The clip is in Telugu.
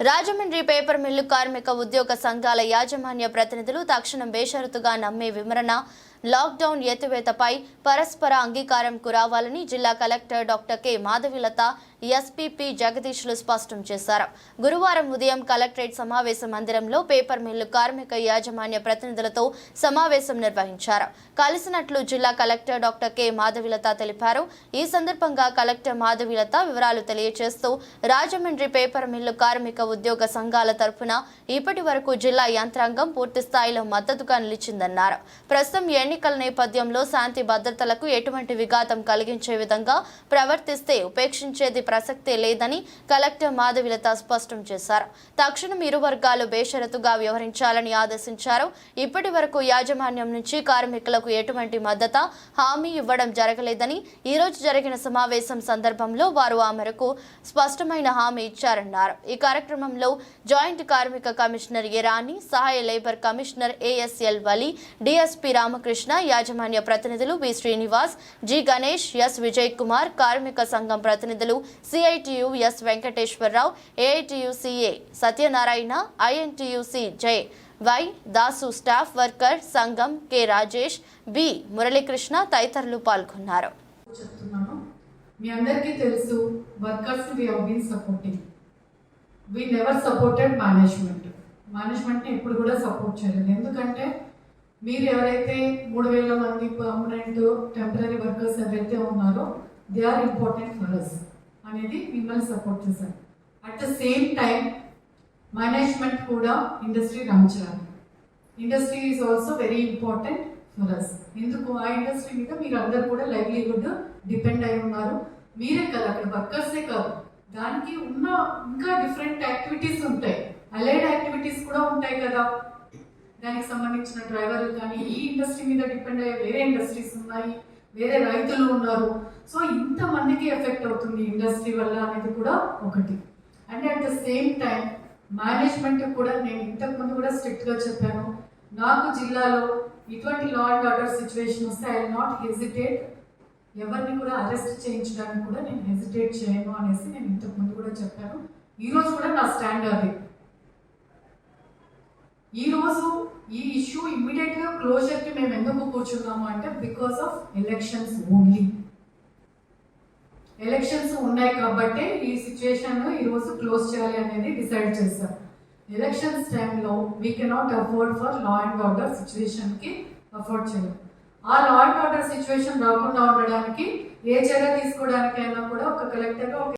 రాజమండ్రి పేపర్ మిల్లు కార్మిక ఉద్యోగ సంఘాల యాజమాన్య ప్రతినిధులు తక్షణం బేషరతుగా నమ్మే విమరణ లాక్డౌన్ ఎత్తివేతపై పరస్పర అంగీకారంకు రావాలని జిల్లా collector doctor K. Madhavilatha SPP జగదీష్లు స్పష్టం చేశారు. గురువారం ఉదయం కలెక్టరేట్ సమావేశ మందిరంలో పేపర్ మిల్లు కార్మిక యాజమాన్య ప్రతినిధులతో సమావేశం నిర్వహించారు. కలిసినట్లు జిల్లా కలెక్టర్ డాక్టర్ కె. మాధవిలత తెలిపారు. ఈ సందర్భంగా కలెక్టర్ మాధవిలత వివరాలు తెలియజేస్తూ రాజమండ్రి పేపర్ మిల్లు కార్మిక ఉద్యోగ సంఘాల తరఫున ఇప్పటి వరకు జిల్లా యంత్రాంగం పూర్తి స్థాయిలో మద్దతుగా నిలిచిందన్నారు. ప్రస్తుతం ఎన్నికల నేపథ్యంలో శాంతి భద్రతలకు ఎటువంటి విఘాతం కలిగించే విధంగా ప్రవర్తిస్తే ఉపేక్షించేది ప్రసక్తే లేదని కలెక్టర్ మాధవిలత స్పష్టం చేశారు. తక్షణం ఇరు వర్గాలు బేషరతుగా వ్యవహరించాలని ఆదేశించారు. ఇప్పటి వరకు యాజమాన్యం నుంచి కార్మికులకు ఎటువంటి మద్దతు హామీ ఇవ్వడం జరగలేదని ఈ రోజు జరిగిన సమావేశం సందర్భంలో వారు ఆ మేరకు స్పష్టమైన హామీ ఇచ్చారన్నారు. ఈ కార్యక్రమంలో జాయింట్ కార్మిక కమిషనర్ ఇరానీ సహాయ labour commissioner ASL Vali DSP Ramakrishna యాజమాన్య ప్రతినిధులు V. Srinivas G. Ganesh S. Vijay Kumar కార్మిక సంఘం ప్రతినిధులు CITU S. Venkateswara Rao AITUC A Satyanarayana INTUC J. Y. Dasu staff worker సంఘం కె. రాజేష్ బి. మురళీకృష్ణ తదితరులు పాల్గొన్నారు. మీ అందరికీ తెలుసు workers we have been supporting we never supported management మేనేజ్మెంట్ని ఎప్పుడు కూడా సపోర్ట్ చేయలేదు. ఎందుకంటే మీరు ఎవరైతే మూడు వేల మంది పర్మనెంట్ టెంపరీ వర్కర్స్ ఎవరైతే ఉన్నారో they are important for us అనేది మిమ్మల్ని సపోర్ట్ చేశారు. At the same time management కూడా ఇండస్ట్రీ రన్ చేయాలి industry is also very important for us ఎందుకు? ఆ ఇండస్ట్రీ మీద మీరు అందరు కూడా లైవ్లీహుడ్ డిపెండ్ అయి ఉన్నారు. మీరే కదా అక్కడ వర్కర్సే కాదు. దానికి ఉన్న ఇంకా డిఫరెంట్ యాక్టివిటీస్ ఉంటాయి. అలైడ్ యాక్టివిటీస్ కూడా ఉంటాయి కదా. దానికి సంబంధించిన డ్రైవర్లు కానీ ఈ ఇండస్ట్రీ మీద డిపెండ్ అయ్యే వేరే ఇండస్ట్రీస్ ఉన్నాయి వేరే రైతులు ఉన్నారు. సో ఇంతమందికి ఎఫెక్ట్ అవుతుంది ఇండస్ట్రీ వల్ల అనేది కూడా ఒకటి. And at the same time management కూడా నేను ఇంతకు ముందు కూడా స్ట్రిక్ట్గా చెప్పాను. నాకు జిల్లాలో ఇటువంటి లా అండ్ ఆర్డర్ సిచ్యువేషన్ వస్తే ఐ నాట్ హెజిటేట్ ఎవరిని కూడా అరెస్ట్ చేయించడానికి కూడా నేను హెజిటేట్ చేయను అనేసి నేను ఇంతకు ముందు కూడా చెప్పాను. ఈరోజు కూడా నా స్టాండ్ అది ఈరోజు ఈ ఇష్యూ ఇమ్మీడియట్గా క్లోజర్కి మేము ఎందుకు కూర్చున్నాము అంటే because of elections only elections ఉన్నాయి కాబట్టి ఈ సిచ్యువేషన్ ఈ రోజు క్లోజ్ చేయాలి అనేది డిసైడ్ చేశాం. ఎలక్షన్స్ టైంలో we cannot afford for law and order సిచ్యువేషన్కి అఫోర్డ్ చేయాలి. ఆ లా అండ్ ఆర్డర్ సిచ్యువేషన్ రాకుండా ఉండడానికి ఏ చర్య తీసుకోవడానికైనా కూడా ఒక కలెక్టర్గా ఒక